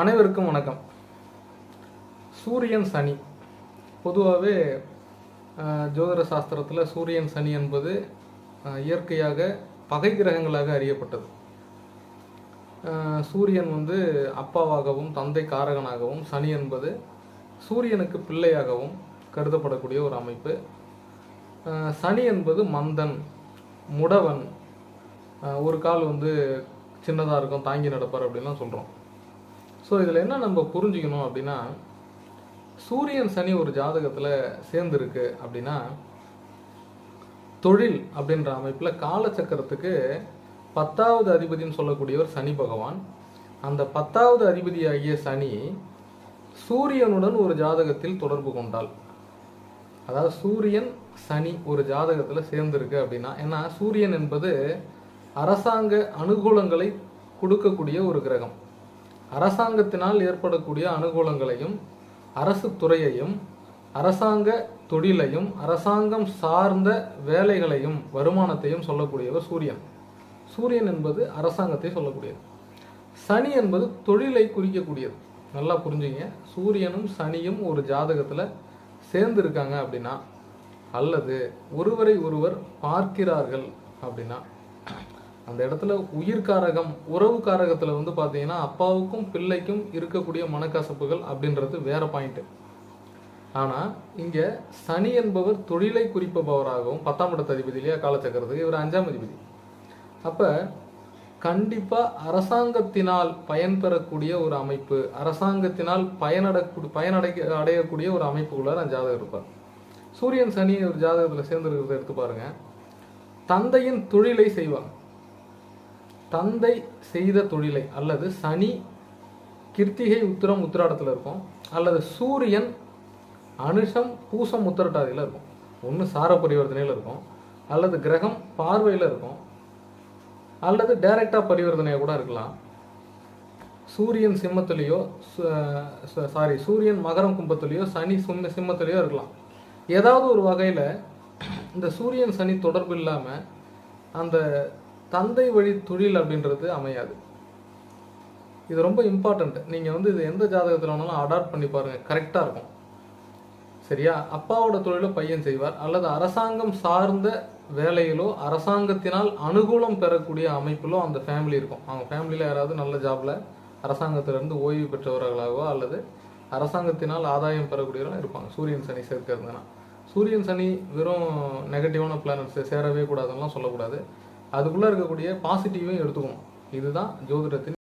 அனைவருக்கும் வணக்கம். சூரியன் சனி. பொதுவாகவே ஜோதிட சாஸ்திரத்தில் சூரியன் சனி என்பது இயற்கையாக பகை கிரகங்களாக அறியப்பட்டது. சூரியன் வந்து அப்பாவாகவும் தந்தை காரகனாகவும் சனி என்பது சூரியனுக்கு பிள்ளையாகவும் கருதப்படக்கூடிய ஒரு அமைப்பு. சனி என்பது மந்தன் முடவன் ஒரு கால் வந்து சின்னதாக இருக்கும் தாங்கி நடப்பார் அப்படின்லாம் சொல்கிறோம் ஸோ இதில் என்ன நம்ம புரிஞ்சுக்கணும் அப்படின்னா சூரியன் சனி ஒரு ஜாதகத்தில் சேர்ந்துருக்கு அப்படின்னா தொழில் அப்படின்ற அமைப்பில் காலச்சக்கரத்துக்கு பத்தாவது அதிபதின்னு சொல்லக்கூடியவர் சனி பகவான். அந்த பத்தாவது அதிபதியாகிய சனி சூரியனுடன் ஒரு ஜாதகத்தில் தொடர்பு கொண்டால் அதாவது சூரியன் சனி ஒரு ஜாதகத்தில் சேர்ந்துருக்கு அப்படின்னா ஏன்னா சூரியன் என்பது அரசாங்க அனுகூலங்களை கொடுக்கக்கூடிய ஒரு கிரகம். அரசாங்கத்தினால் ஏற்படக்கூடிய அனுகூலங்களையும் அரசு துறையையும் அரசாங்க தொழிலையும் அரசாங்கம் சார்ந்த வேலைகளையும் வருமானத்தையும் சொல்லக்கூடியவர் சூரியன். சூரியன் என்பது அரசாங்கத்தை சொல்லக்கூடியது. சனி என்பது தொழிலை குறிக்கக்கூடியது. நல்லா புரிஞ்சுங்க. சூரியனும் சனியும் ஒரு ஜாதகத்தில் சேர்ந்து இருக்காங்க அப்படின்னா அல்லது ஒருவரை ஒருவர் பார்க்கிறார்கள் அப்படின்னா அந்த இடத்துல உயிர்காரகம் உறவு காரகத்தில் வந்து பார்த்தீங்கன்னா அப்பாவுக்கும் பிள்ளைக்கும் இருக்கக்கூடிய மனக்கசப்புகள் அப்படின்றது வேற பாயிண்ட்டு ஆனால் இங்கே சனி என்பவர் தொழிலை குறிப்பவராகவும் பத்தாம் இடத்து அதிபதி இல்லையா காலச்சக்கரத்துக்கு இவர் அஞ்சாம் அதிபதி. அப்போ கண்டிப்பாக அரசாங்கத்தினால் பயன்பெறக்கூடிய ஒரு அமைப்பு அரசாங்கத்தினால் பயனடக்கூடிய பயனடை அடையக்கூடிய ஒரு அமைப்புக்குள்ள நான் ஜாதகம் இருப்பார். சூரியன் சனி ஒரு ஜாதகத்தில் சேர்ந்துருக்கிறத எடுத்து பாருங்கள் தந்தையின் தொழிலை செய்வாங்க தந்தை செய்த தொழிலை அல்லது சனி கிருத்திகை உத்திரம் உத்திராடத்தில் இருக்கும். அல்லது சூரியன் அனுஷம் பூசம் உத்திரட்டாதியில் இருக்கும். ஒன்று சார பரிவர்த்தனையில் இருக்கும். அல்லது கிரகம் பார்வையில் இருக்கும். அல்லது டைரக்டாக பரிவர்த்தனையாக கூட இருக்கலாம். சூரியன் சிம்மத்துலேயோ சாரி சூரியன் மகரம் கும்பத்துலேயோ சனி சும்ம சிம்மத்திலேயோ இருக்கலாம். ஏதாவது ஒரு வகையில் இந்த சூரியன் சனி தொடர்பு இல்லாமல் அந்த தந்தை வழி தொழில் அப்படின்றது அமையாது. இது ரொம்ப இம்பார்ட்டண்ட் நீங்கள் வந்து இது எந்த ஜாதகத்தில் வேணாலும் அடாப்ட் பண்ணி பாருங்கள் கரெக்டாக இருக்கும். சரியா? அப்பாவோட தொழிலை பையன் செய்வார். அல்லது அரசாங்கம் சார்ந்த வேலையிலோ அரசாங்கத்தினால் அனுகூலம் பெறக்கூடிய அமைப்பிலோ அந்த ஃபேமிலி இருக்கும். அவங்க ஃபேமிலியில் யாராவது நல்ல ஜாப்ல அரசாங்கத்திலிருந்து ஓய்வு பெற்றவர்களாகவோ அல்லது அரசாங்கத்தினால் ஆதாயம் பெறக்கூடியவர்களாக இருப்பாங்க. சூரியன் சனி சேர்க்கிறதுனா சூரியன் சனி வெறும் நெகட்டிவான பிளானட்ஸ் சேரவே கூடாதுன்னெலாம் சொல்லக்கூடாது. அதுக்குள்ளே இருக்கக்கூடிய பாசிட்டிவையும் எடுத்துக்கணும். இதுதான் ஜோதிடத்தின்